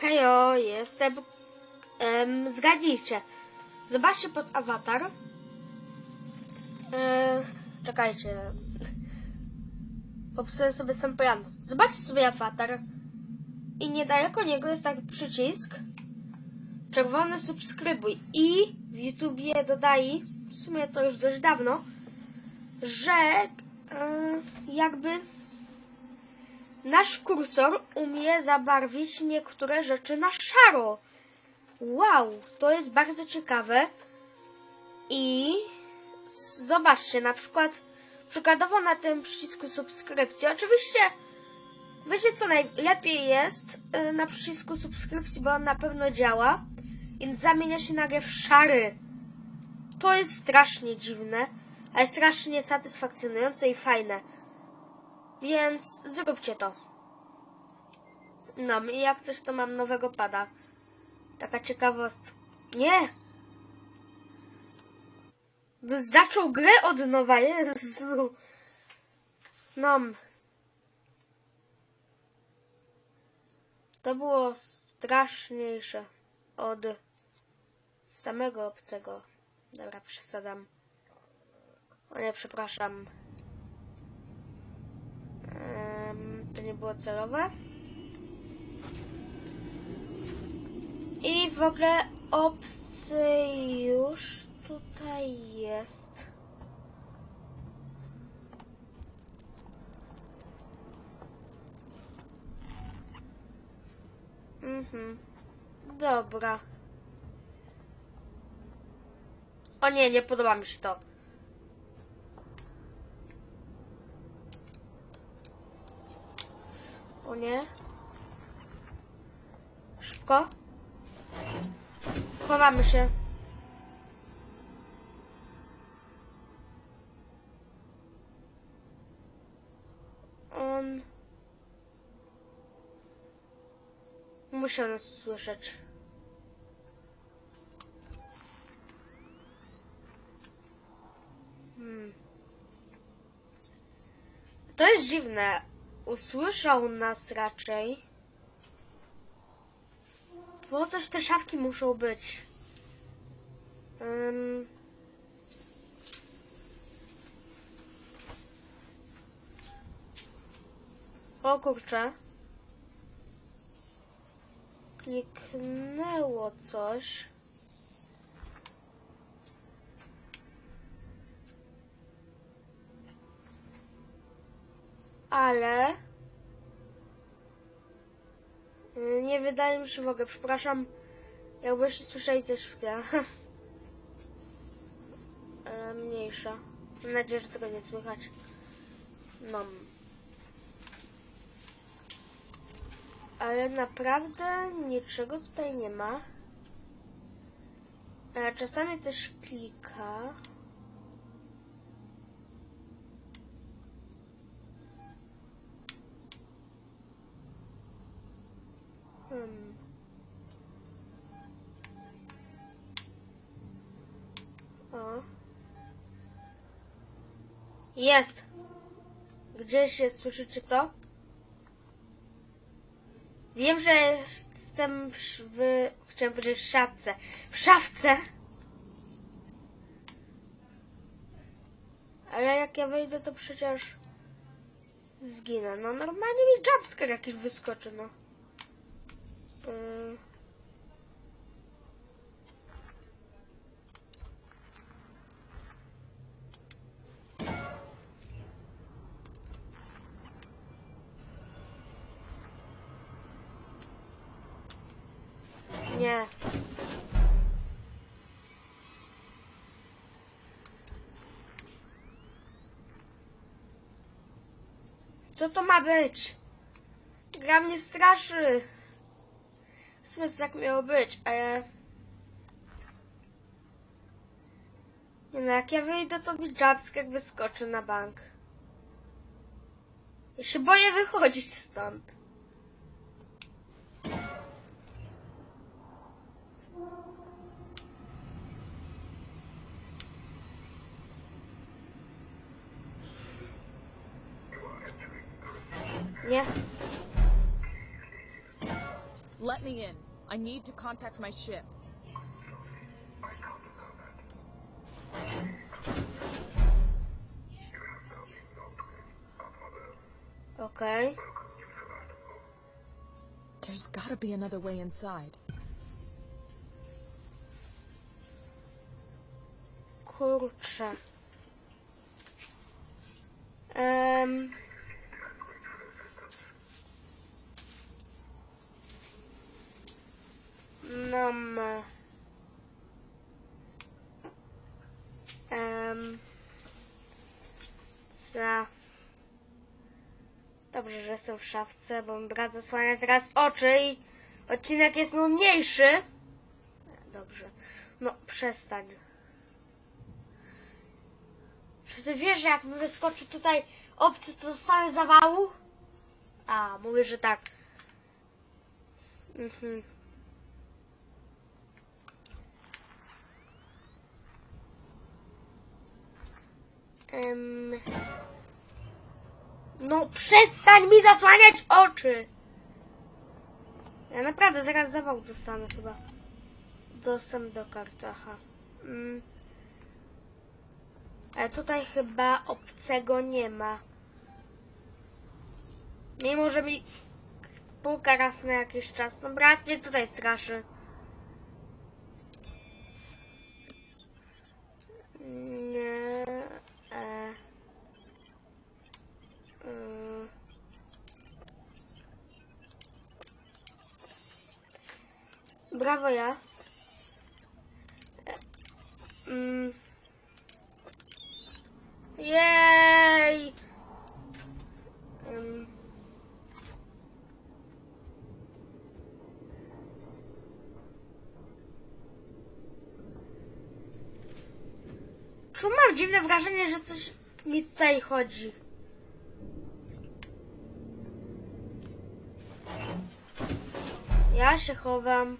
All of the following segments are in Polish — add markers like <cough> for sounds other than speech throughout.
Hejo, jestem. Um, zgadnijcie. Zobaczcie pod awatar. E, czekajcie. Popsuję sobie sam plan. Zobaczcie sobie awatar. I niedaleko niego jest taki przycisk. Czerwony subskrybuj. I w YouTubie dodali, w sumie to już dość dawno, że e, jakby nasz kursor umie zabarwić niektóre rzeczy na szaro. Wow, to jest bardzo ciekawe. I zobaczcie, na przykład przykładowo na tym przycisku subskrypcji. Oczywiście wiecie co najlepiej jest y, na przycisku subskrypcji, bo on na pewno działa. Więc zamienia się nagle w szary. To jest strasznie dziwne, ale strasznie satysfakcjonujące i fajne. Więc zróbcie to. No i jak coś to mam nowego pada. Taka ciekawostka. Nie! Zaczął grę od nowa, Jezu. No. To było straszniejsze od samego obcego. Dobra, przesadzam. O nie, przepraszam. Em, to nie było celowe. I w ogóle obcy już tutaj jest. Mhm. Dobra. O nie, nie podoba mi się to. O nie. Szybko. Chowamy się. On... Muszę nas słyszeć. Hmm. To jest dziwne. Usłyszał nas raczej. Po coś te szafki muszą być. Ym. O kurczę. Kliknęło coś. Ale... Nie wydaje mi się ogóle, przepraszam, jakbyście słyszeli coś w tle. <laughs> Ale mniejsza. Mam nadzieję, że tego nie słychać. No. Ale naprawdę niczego tutaj nie ma. Czasami coś klika. Hmm. O. Jest! Gdzieś jest, słyszycie to? Wiem, że jestem w, chciałem powiedzieć w szafce. W szafce! Ale jak ja wejdę, to przecież zginę. No normalnie mi jumpscare jakiś wyskoczy, no. Ym. Nie. Co to ma być? Gra mnie straszy. To tak miało być, ale... Nie no, jak ja wyjdę, to mi jumpscare wyskoczy na bank. Ja się boję wychodzić stąd. Nie. Let me in. I need to contact my ship. Okay. There's gotta be another way inside. Kurczę. Um. Um. Za. Dobrze, że jestem w szafce, bo brat zasłania teraz oczy i odcinek jest nudniejszy. Dobrze. No, przestań. Czy ty wiesz, że jak mi wyskoczy tutaj obcy, to dostanę zawału? A, mówię, że tak. Mhm. Em. No przestań mi zasłaniać oczy! Ja naprawdę zaraz zawału dostanę chyba. Dostęp do karty, aha. Mm. Ale tutaj chyba obcego nie ma. Mimo, że mi puka raz na jakiś czas. No brat mnie tutaj straszy. Nie. E. Mm. Brawo ja. Mm. Jej! Ym. Czy mam dziwne wrażenie, że coś mi tutaj chodzi? Ja się chowam.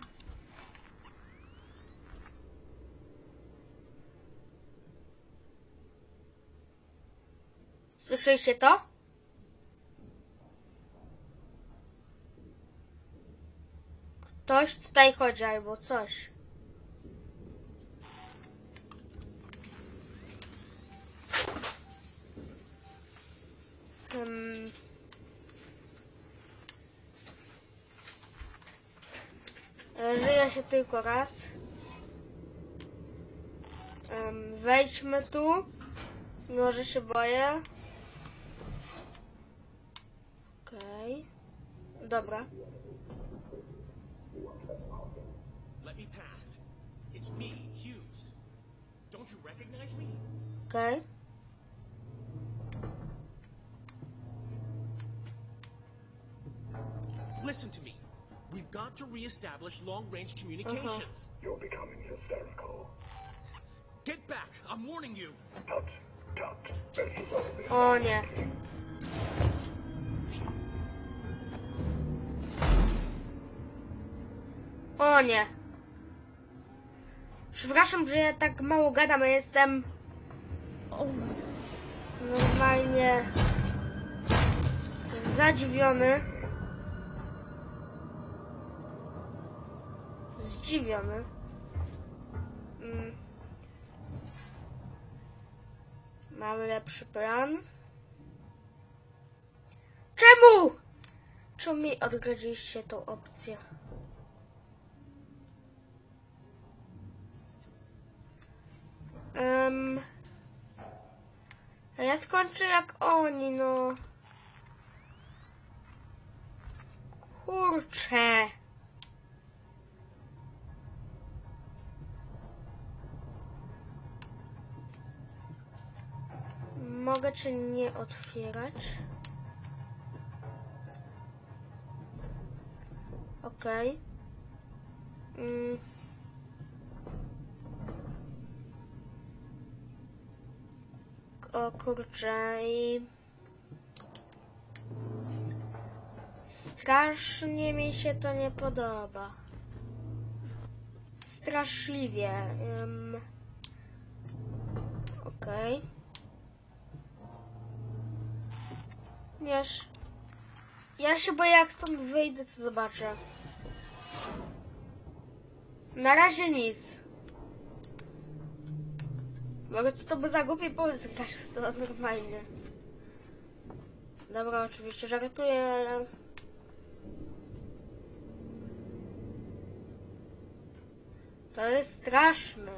Słyszeliście to? Ktoś tutaj chodzi albo coś. Hmm. Żyje się tylko raz. Em, Wejdźmy tu. Może się boję. You recognize me? Okej. Listen to me. We've got to reestablish long-range communications. Uh-huh. You're becoming hysterical. Get back! I'm warning you. Tut, tut. This is only O nie. O nie. Przepraszam, że ja tak mało gadam, jestem normalnie zadziwiony. Zdziwiony. Mm. Mamy lepszy plan. Czemu? Czemu mi odgradziliście tą opcję? Um, ja skończę jak oni, no. Kurczę. Mogę czy nie otwierać? Okej. Mm. O kurczę i... Strasznie mi się to nie podoba. Straszliwie. Um. Okej. Wiesz, ja się boję jak stąd wyjdę, co zobaczę. Na razie nic. Mogę to by za głupi pomysł, to normalnie. Dobra, oczywiście żartuję, ale... To jest straszne.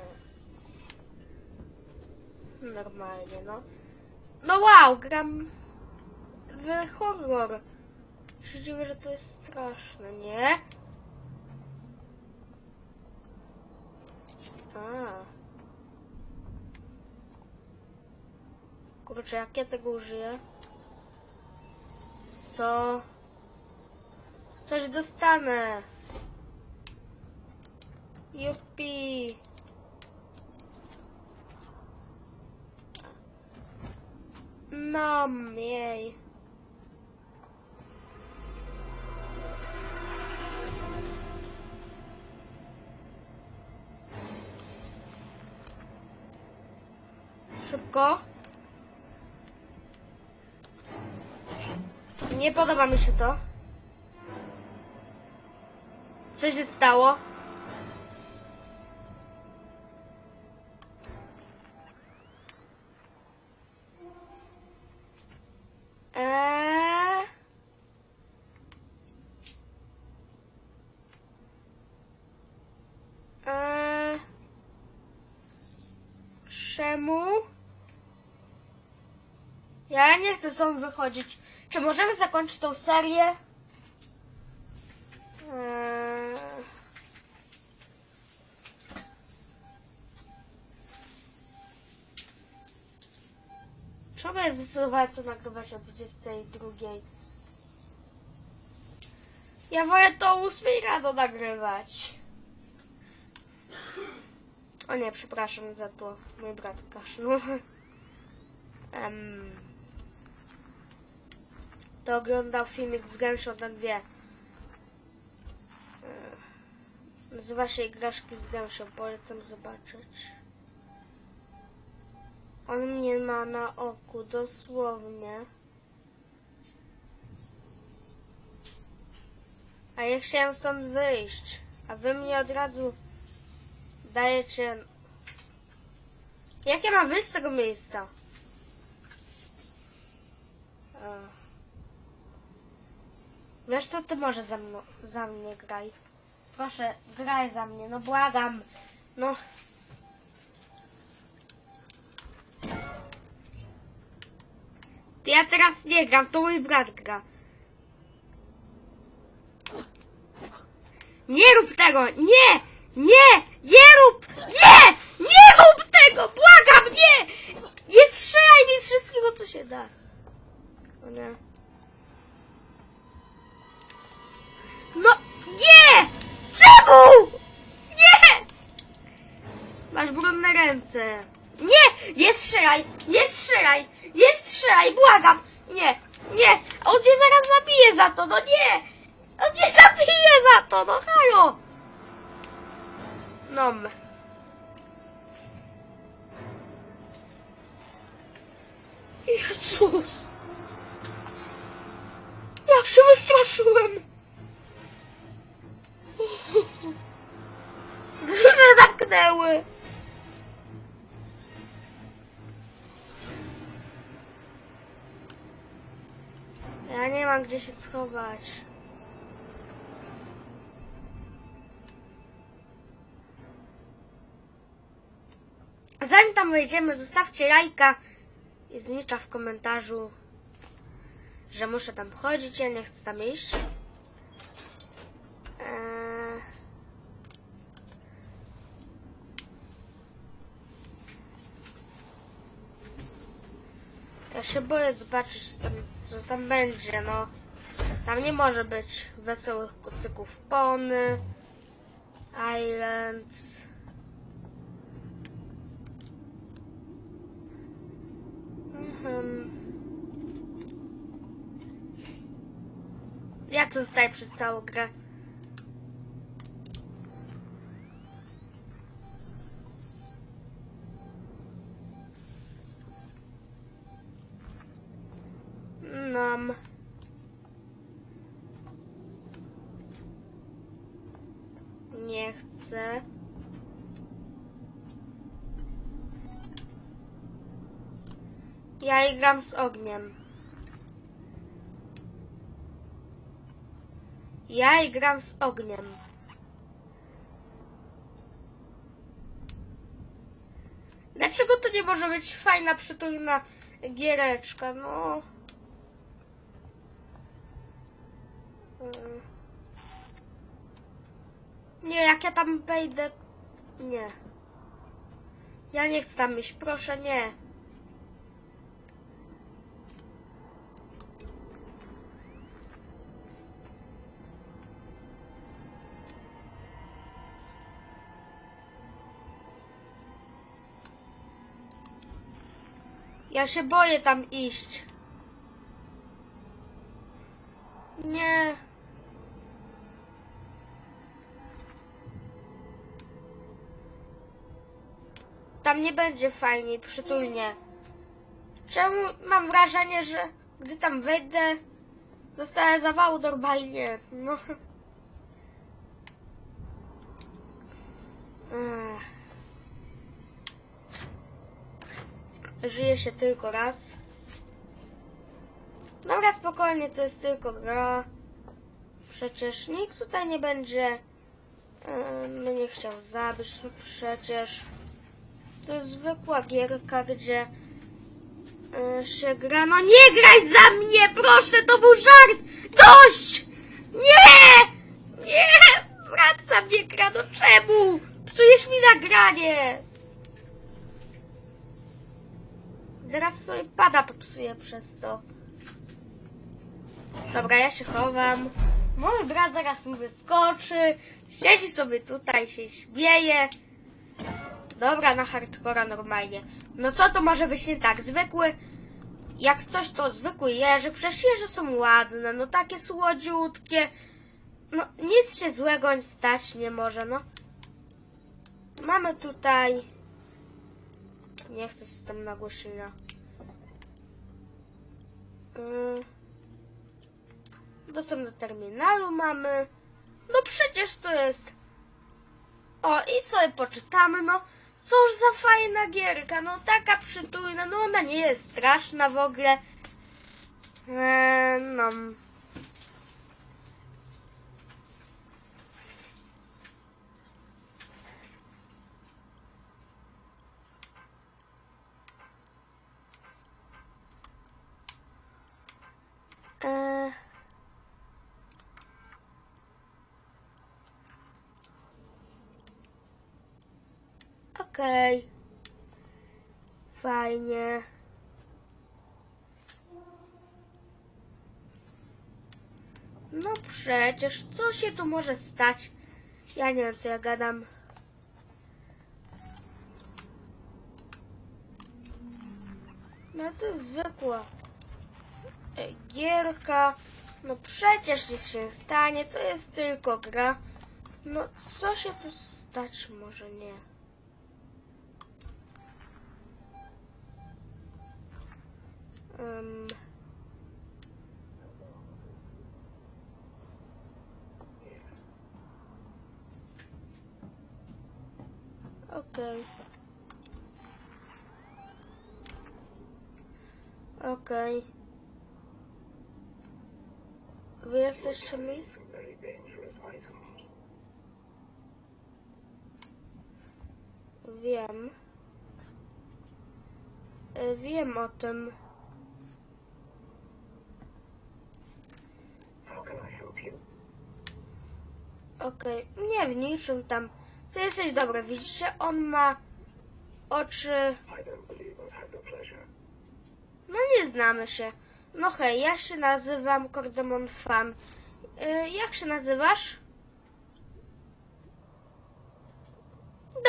Normalnie, no. No wow, gram w horror. Dziwię, że to jest straszne, nie? A. Kurczę, jak ja tego użyję, to coś dostanę. Jupi. No, jej. Szybko. Nie podoba mi się to. Co się stało? Chcę stąd wychodzić. Czy możemy zakończyć tą serię? Eee... Czemu ja zdecydowałem to nagrywać o 22? Ja wolę to o 8 rano nagrywać. O nie, przepraszam za to. Mój brat kaszlu. <laughs> Em, to oglądał filmik z Gęsią na dwie. E, Nazywa się Igraszki z Gęsią. Polecam zobaczyć. On mnie ma na oku, dosłownie. A ja chciałem stąd wyjść, a wy mnie od razu dajecie... Jak ja mam wyjść z tego miejsca? E. Wiesz co, ty może za, za mnie graj. Proszę, graj za mnie, no błagam. No. Ja teraz nie gram, to mój brat gra. Nie rób tego! Nie! Nie! Nie rób! Nie! Nie rób tego! Błagam, nie! Nie strzelaj mi z wszystkiego, co się da. O nie. No, nie! Czemu? Nie! Masz brudne ręce. Nie! Nie strzelaj! Nie strzelaj! Nie strzelaj! Błagam! Nie! Nie! On mnie zaraz zabije za to! No nie! On mnie zabije za to! No halo! No. Jezus! Jak się wystraszyłem! Gdzie się schować. Zanim tam wejdziemy, zostawcie lajka i znicza w komentarzu, że muszę tam chodzić, ja nie chcę tam iść. Eee... Ja się boję zobaczyć, co tam, co tam będzie, no. Tam nie może być wesołych kucyków Pony, Islands. Mhm. Jak to zostaje przez całą grę? Ja gram z ogniem. Ja gram z ogniem. Dlaczego to nie może być fajna, przytulna giereczka? No. Mm. Nie, jak ja tam wejdę. Nie. Ja nie chcę tam iść, proszę, nie. Ja się boję tam iść. Nie. Tam nie będzie fajnie, przytulnie. Czemu mam wrażenie, że gdy tam wejdę, dostanę zawału normalnie. No. Ech. Żyje się tylko raz. Dobra, spokojnie, to jest tylko gra. Przecież nikt tutaj nie będzie e, mnie chciał zabić, no przecież to jest zwykła gierka, gdzie e, się gra. No nie graj za mnie, proszę, to był żart! Dość! Nie! Nie! Wraca mnie gra, no czemu? Psujesz mi nagranie! Zaraz sobie pada popsuję przez to. Dobra, ja się chowam. Mój brat zaraz mu wyskoczy. Siedzi sobie tutaj, się śmieje. Dobra, na hardcora normalnie. No co to może być nie tak? Zwykły... Jak coś to zwykły jeżyk. Przecież jeże są ładne, no takie słodziutkie. No nic się złego stać nie może, no. Mamy tutaj... Nie chcę z tym nagłośnienia. Dostęp do terminalu mamy. No przecież to jest. O, i sobie poczytamy, no. Cóż za fajna gierka, no taka przytulna, no ona nie jest straszna w ogóle. Eee, no. Eee. Okej. Fajnie. No przecież, co się tu może stać? Ja nie wiem, co ja gadam. No to zwykła gierka. No przecież nic się nie stanie, to jest tylko gra. No co się tu stać może nie. Um. Okej. Okej. Wy jesteście mi? Wiem. E, Wiem o tym. Okej, nie w niczym tam. Ty jesteś dobry, widzicie? On ma oczy. No nie znamy się. No hej, ja się nazywam Kordemon Fan. Y, jak się nazywasz?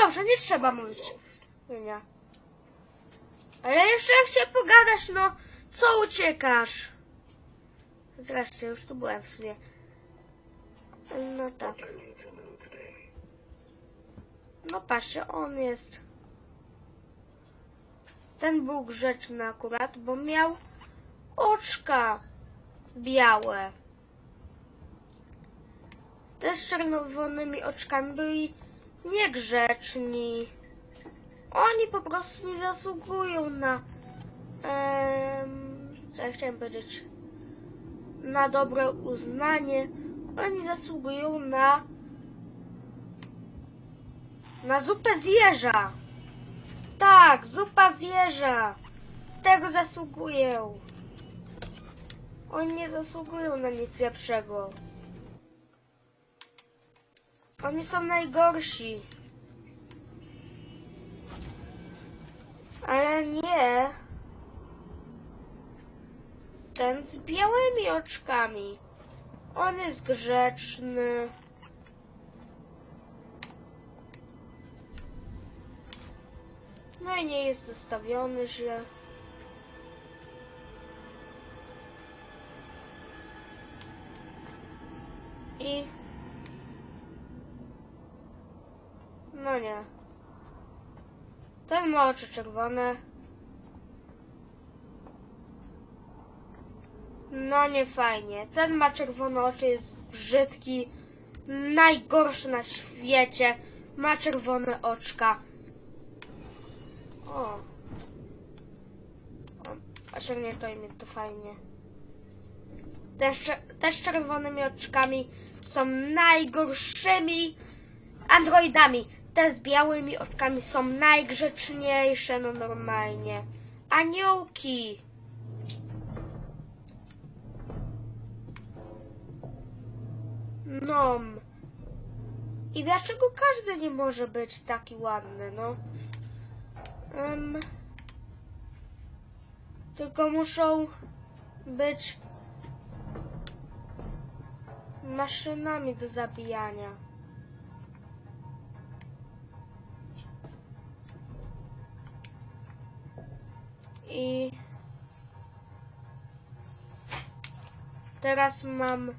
Dobrze, nie trzeba mówić. Nie. Ale jeszcze chciałem pogadać, no. Co uciekasz? Zresztą już tu byłem w sumie. No tak. No patrzcie, on jest. Ten był grzeczny akurat, bo miał oczka białe. Te z czerwonymi oczkami byli niegrzeczni. Oni po prostu nie zasługują na. em, co ja chciałem powiedzieć? Na dobre uznanie. Oni zasługują na. Na zupę z jeża. Tak, zupa z jeża. Tego zasługują. Oni nie zasługują na nic lepszego. Oni są najgorsi. Ale nie. Ten z białymi oczkami. On jest grzeczny. No i nie jest dostawiony źle. Ma oczy czerwone. No nie fajnie. Ten ma czerwone oczy, jest brzydki. Najgorszy na świecie. Ma czerwone oczka. O. o osiągnięto imię, to fajnie. Te, z cze- te z czerwonymi oczkami są najgorszymi androidami. Te z białymi oczkami są najgrzeczniejsze, no normalnie. Aniołki. Nom. I dlaczego każdy nie może być taki ładny, no? Em, tylko muszą być maszynami do zabijania. I teraz mam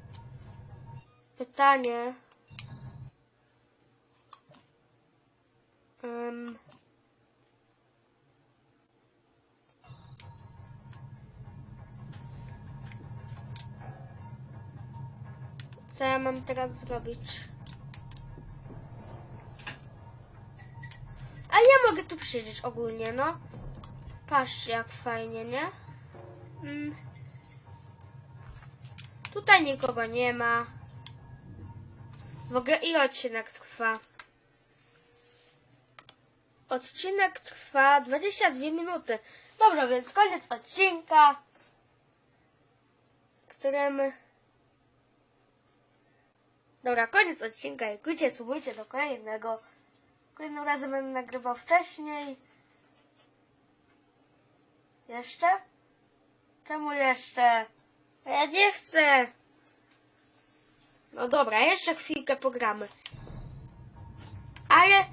pytanie. Em, co ja mam teraz zrobić? A ja mogę tu przyjrzeć ogólnie, no. Patrzcie, jak fajnie, nie? Mm. Tutaj nikogo nie ma. W ogóle i odcinek trwa. Odcinek trwa 22 minuty. Dobra, więc koniec odcinka, którym... Dobra, koniec odcinka. Dziękujcie, subujcie do kolejnego. Kolejnym razem będę nagrywał wcześniej. Jeszcze? Czemu jeszcze? Ja nie chcę. No dobra, jeszcze chwilkę pogramy. Ale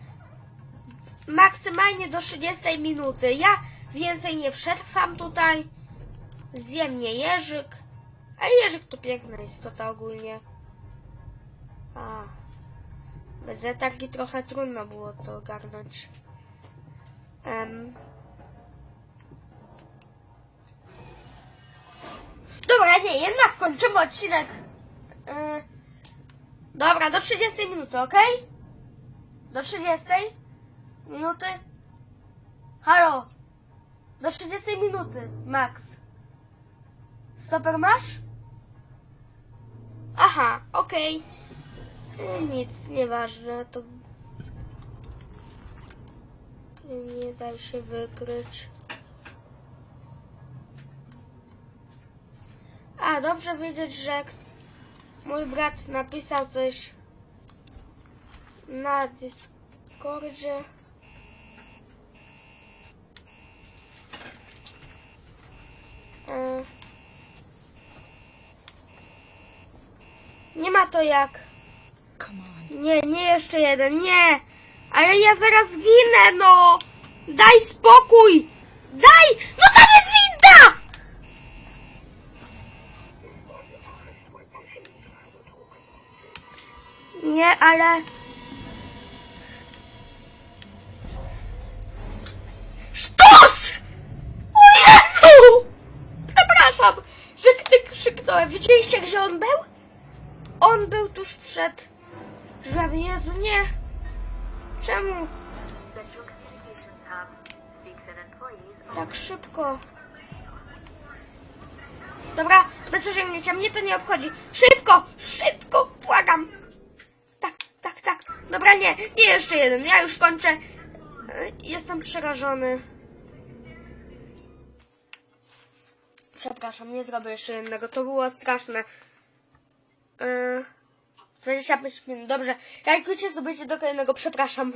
maksymalnie do 30 minuty. Ja więcej nie przetrwam tutaj. Zje mnie jeżyk. A jeżyk to piękna istota ogólnie. A. Bez letargi trochę trudno było to ogarnąć. Em. Dobra, nie, jednak kończymy odcinek. Yy, dobra, do 30 minuty, ok? Do 30 minuty. Halo. Do 30 minuty, max. Stoper masz? Aha, okej. Yy, Nic, nieważne, to... Nie da się wykryć. A, dobrze wiedzieć, że mój brat napisał coś na Discordzie. E, Nie ma to jak. Nie, nie jeszcze jeden, nie! Ale ja zaraz zginę, no! Daj spokój! Daj! No tam Nie, ale... Sztos! O Jezu! Przepraszam, że gdy krzyknąłem. Widzieliście, gdzie on był? On był tuż przed drzwiami. Jezu, nie! Czemu tak szybko? Dobra, osiągnięcia, mnie to nie obchodzi. Szybko, szybko, błagam. Dobra, nie, nie jeszcze jeden, ja już kończę. E, Jestem przerażony. Przepraszam, nie zrobię jeszcze jednego, to było straszne. Yy, 25 minut, dobrze. Lajkujcie, zobaczcie do kolejnego, przepraszam.